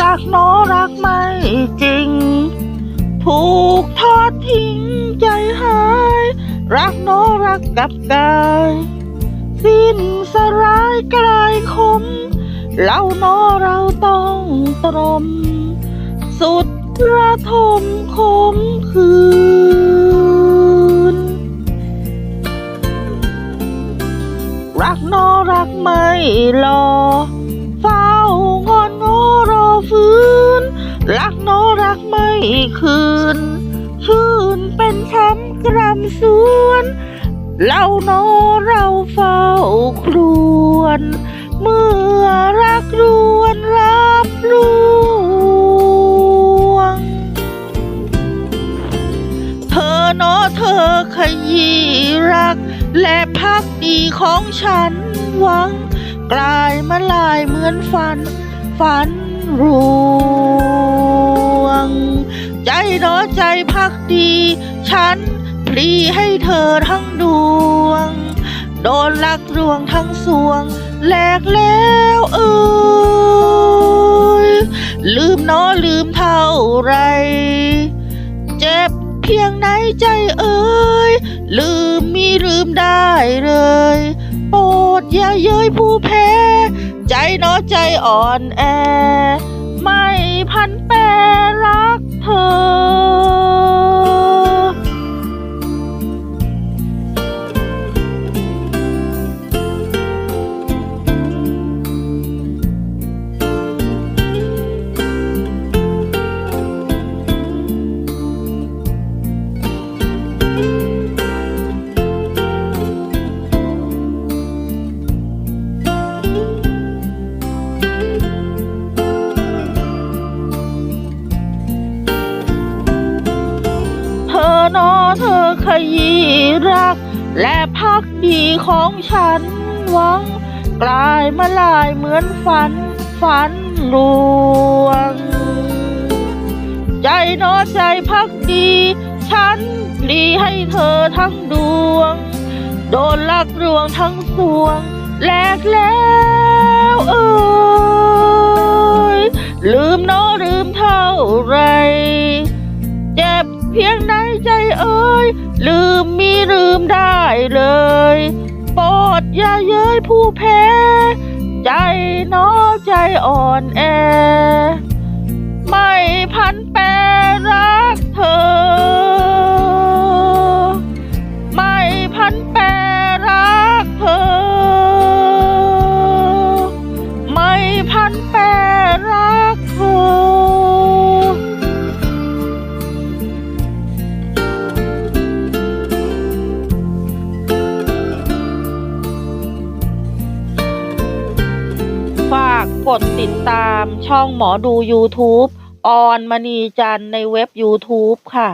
รักน้อรักไม่จริง ถูกทอดทิ้งใจหาย รักน้อรักกับกาย สิ้นสลายกลายคมเราน้อเราต้องตรม สุดระทมคมคืน รักน้อรักไม่หลอ คืน ชื่นเป็นช้ำกรำสวนเราโนเราเฝ้าครวน เมื่อรักรวนรับลวง เธอเนอเธอขยี้รัก และพักดีของฉันหวัง กลายมาลายเหมือนฝัน ฝันรวงใจเน้อใจพักดี ฉันพลีให้เธอทั้งดวง โดนลักรวงทั้งสวงแหลกแล้วเอ่ยลืมเนอลืมเท่าไร เจ็บเพียงไหนใจเอ่ยลืมมีลืมได้เลย โปรดอย่าเย้ยผู้แพ้ ใจเนอใจอ่อนแอ นอเธอขยี้รัก และพักดีของฉันหวัง กลายมาลายเหมือนฝัน ฝันลวง ใจนอใจพักดี ฉันพลีให้เธอทั้งดวง โดนลักรวงทั้งสวงแหลกแล้วเอ่ยลืมนอลืมเท่าไร ลืมมีลืมได้เลยปอดอย่าเย้ยผู้แพ้ ใจน้อใจอ่อนแอ กดติดตามช่องหมอดู YouTube ออนมณีจันในเว็บ YouTube ค่ะ